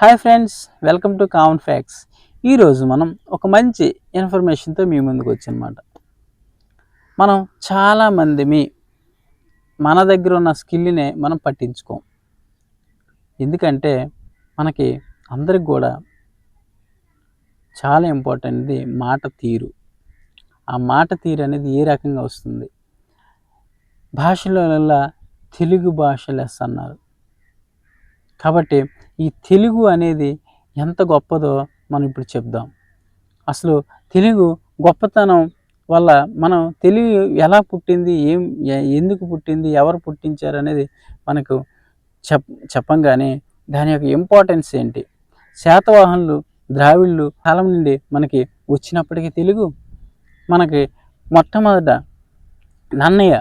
Hi friends welcome to common facts. ఈరోజు మనం ఒక మంచి ఇన్ఫర్మేషన్తో మీ ముందుకు వచ్చనమాట. మనం చాలామంది మీ మన దగ్గర ఉన్న స్కిల్నే మనం పట్టించుకోం. ఎందుకంటే మనకి అందరికి కూడా చాలా ఇంపార్టెంట్ది మాట తీరు. ఆ మాట తీరు అనేది ఏ రకంగా వస్తుంది? భాషలలో తెలుగు భాష లెస్ అన్నారు. కాబట్టి ఈ తెలుగు అనేది ఎంత గొప్పదో మనం ఇప్పుడు చెప్దాం. అసలు తెలుగు గొప్పతనం వల్ల మనం తెలుగు ఎలా పుట్టింది ఏం ఎందుకు పుట్టింది ఎవరు పుట్టించారు అనేది మనకు చెప్ చెప్పంగానే దాని యొక్క ఇంపార్టెన్స్ ఏంటి? శాతవాహనులు ద్రావిళ్ళు కాలం నుండి మనకి వచ్చినప్పటికీ తెలుగు మనకి మొట్టమొదట నన్నయ్య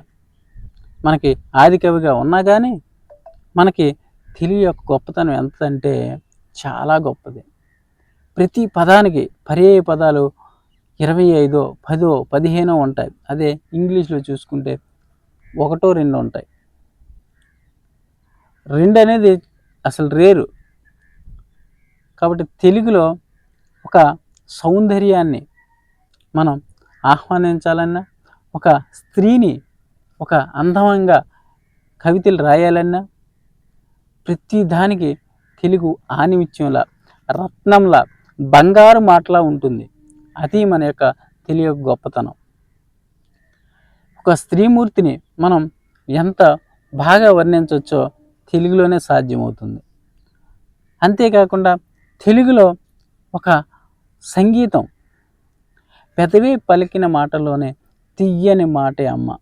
మనకి ఆది కవిగా ఉన్నా కానీ మనకి తెలుగు యొక్క గొప్పతనం ఎంత అంటే చాలా గొప్పది. ప్రతి పదానికి పర్యాయ పదాలు ఇరవై ఐదో పదో పదిహేనో ఉంటాయి. అదే ఇంగ్లీష్లో చూసుకుంటే ఒకటో రెండు ఉంటాయి. రెండు అనేది అసలు రేరు. కాబట్టి తెలుగులో ఒక సౌందర్యాన్ని మనం ఆహ్వానించాలన్నా ఒక స్త్రీని ఒక అందమంగా కవితలు రాయాలన్నా ప్రతి దానికి తెలుగు ఆనిమిత్యంలా రత్నంలా బంగారు మాటలా ఉంటుంది. అది మన యొక్క తెలుగు యొక్క గొప్పతనం. ఒక స్త్రీమూర్తిని మనం ఎంత బాగా వర్ణించవచ్చో తెలుగులోనే సాధ్యమవుతుంది. అంతేకాకుండా తెలుగులో ఒక సంగీతం పెదవే పలికిన మాటలోనే తీయని మాటే అమ్మ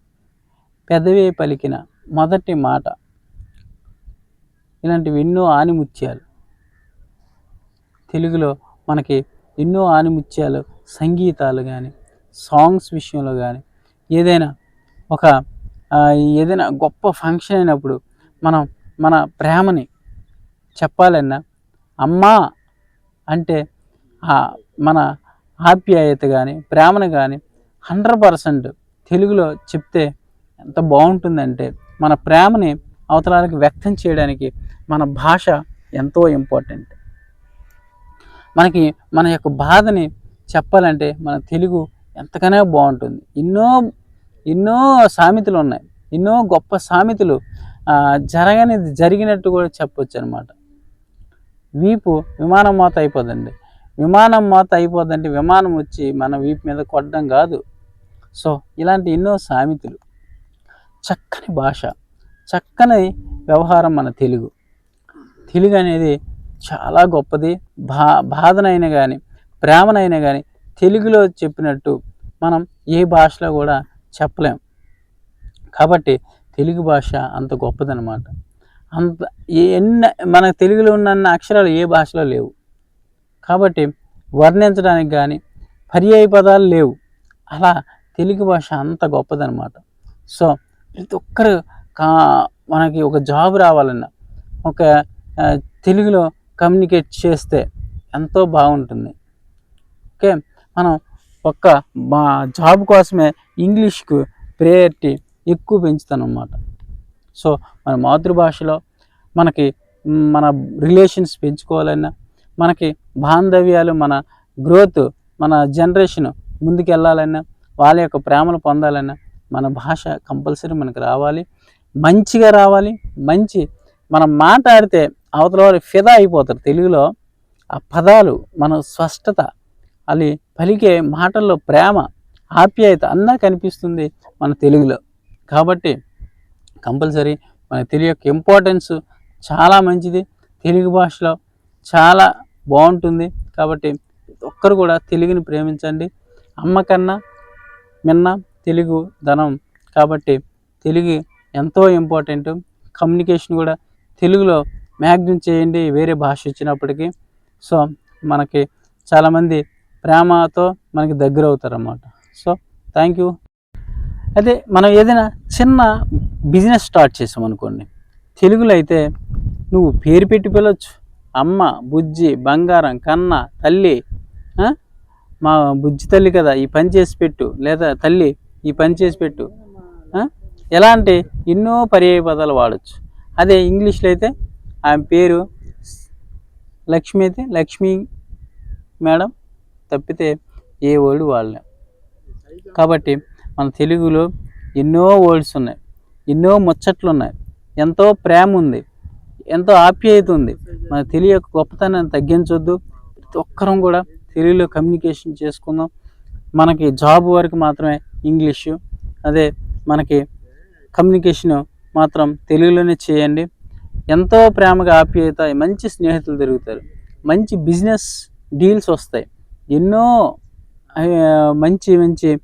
పెదవే పలికిన మొదటి మాట ఇలాంటివి ఎన్నో ఆనిముత్యాలు. తెలుగులో మనకి ఎన్నో ఆనిముత్యాలు సంగీతాలు కానీ సాంగ్స్ విషయంలో కానీ ఏదైనా ఒక ఏదైనా గొప్ప ఫంక్షన్ అయినప్పుడు మనం మన ప్రేమని చెప్పాలన్నా అమ్మా అంటే మన ఆప్యాయత కానీ ప్రేమను కానీ హండ్రెడ్ పర్సెంట్ తెలుగులో చెప్తే ఎంత బాగుంటుందంటే మన ప్రేమని అవతలాలకు వ్యక్తం చేయడానికి మన భాష ఎంతో ఇంపార్టెంట్. మనకి మన యొక్క బాధని చెప్పాలంటే మన తెలుగు ఎంతగానో బాగుంటుంది. ఎన్నో ఎన్నో సామెతలు ఉన్నాయి. ఎన్నో గొప్ప సామెతలు జరగనిది జరిగినట్టు కూడా చెప్పొచ్చు అనమాట వీపు విమానం మోత అయిపోదండి. విమానం మోత అయిపోదంటే విమానం వచ్చి మన వీపు మీద కొట్టడం కాదు. సో ఇలాంటి ఎన్నో సామెతలు. చక్కని భాష. చక్కని వ్యవహారం మన తెలుగు. తెలుగు అనేది చాలా గొప్పది. బా బాధనైనా కానీ ప్రేమనైనా కానీ తెలుగులో చెప్పినట్టు మనం ఏ భాషలో కూడా చెప్పలేం. కాబట్టి తెలుగు భాష అంత గొప్పదనమాట అంత ఎన్న మన తెలుగులో ఉన్న అక్షరాలు ఏ భాషలో లేవు. కాబట్టి వర్ణించడానికి కానీ పర్యాయ పదాలు లేవు. అలా తెలుగు భాష అంత గొప్పదనమాట సో ప్రతి ఒక్కరు కా మనకి ఒక జాబ్ రావాలన్నా ఒక తెలుగులో కమ్యూనికేట్ చేస్తే ఎంతో బాగుంటుంది. ఓకే? మనం ఒక్క మా జాబ్ కోసమే ఇంగ్లీష్కు ప్రయారిటీ ఎక్కువ పెంచుతాను అన్నమాట సో మన మాతృభాషలో మనకి మన రిలేషన్స్ పెంచుకోవాలన్నా మనకి బాంధవ్యాలు మన గ్రోత్ మన జనరేషన్ ముందుకెళ్ళాలన్నా వాళ్ళ యొక్క ప్రేమను పొందాలన్నా మన భాష కంపల్సరీ మనకు రావాలి. మంచిగా రావాలి మంచి మనం మాట్లాడితే అవతల వారు ఫిదా అయిపోతారు. తెలుగులో ఆ పదాలు మన స్పష్టత అది పలికే మాటల్లో ప్రేమ ఆప్యాయత అన్నా కనిపిస్తుంది మన తెలుగులో. కాబట్టి కంపల్సరీ మన తెలుగు యొక్క ఇంపార్టెన్స్ చాలా మంచిది. తెలుగు భాషలో చాలా బాగుంటుంది. కాబట్టి ప్రతి ఒక్కరు కూడా తెలుగుని ప్రేమించండి. అమ్మకన్నా మిన్న తెలుగు ధనం. కాబట్టి తెలుగు ఎంతో ఇంపార్టెంట్. కమ్యూనికేషన్ కూడా తెలుగులో మ్యాక్సిమం చేయండి వేరే భాష వచ్చినప్పటికీ. సో మనకి చాలామంది ప్రేమతో మనకి దగ్గర అవుతారు అన్నమాట సో థ్యాంక్ యూ అయితే మనం ఏదైనా చిన్న బిజినెస్ స్టార్ట్ చేసాం అనుకోండి. తెలుగులో అయితే నువ్వు పేరు పెట్టి పిలవచ్చు. అమ్మ బుజ్జి బంగారం కన్న తల్లి మా బుజ్జి తల్లి కదా ఈ పని చేసి పెట్టు. లేదా తల్లి ఈ పని చేసి పెట్టు. ఎలాంటి ఎన్నో పర్యాయ పదాలు వాడచ్చు. అదే ఇంగ్లీష్లో అయితే ఆమె పేరు లక్ష్మి అయితే లక్ష్మి మేడం తప్పితే ఏ వర్డ్ వాళ్ళే. కాబట్టి మన తెలుగులో ఎన్నో వర్డ్స్ ఉన్నాయి. ఎన్నో ముచ్చట్లు ఉన్నాయి ఎంతో ప్రేమ ఉంది. ఎంతో ఆప్యాయత ఉంది. మన తెలుగు యొక్క గొప్పతనాన్ని తగ్గించొద్దు. ప్రతి ఒక్కరం కూడా తెలుగులో కమ్యూనికేషన్ చేసుకుందాం. మనకి జాబ్ వరకు మాత్రమే ఇంగ్లీషు. అదే మనకి కమ్యూనికేషన్ మాత్రం తెలుగులోనే చేయండి. ఎంతో ప్రేమగా ఆప్యాయత మంచి స్నేహితులు దొరుకుతారు. మంచి బిజినెస్ డీల్స్ వస్తాయి. ఎన్నో మంచి మంచి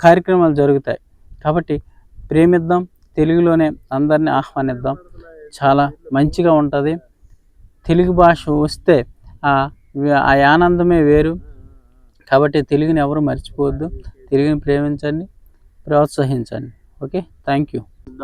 కార్యక్రమాలు జరుగుతాయి. కాబట్టి ప్రేమిద్దాం తెలుగులోనే అందరిని ఆహ్వానిద్దాం. చాలా మంచిగా ఉంటుంది. తెలుగు భాష వస్తే ఆ ఆనందమే వేరు. కాబట్టి తెలుగుని ఎవరు మర్చిపోవద్దు. తెలుగుని ప్రేమించండి ప్రోత్సహించండి. Okay thank you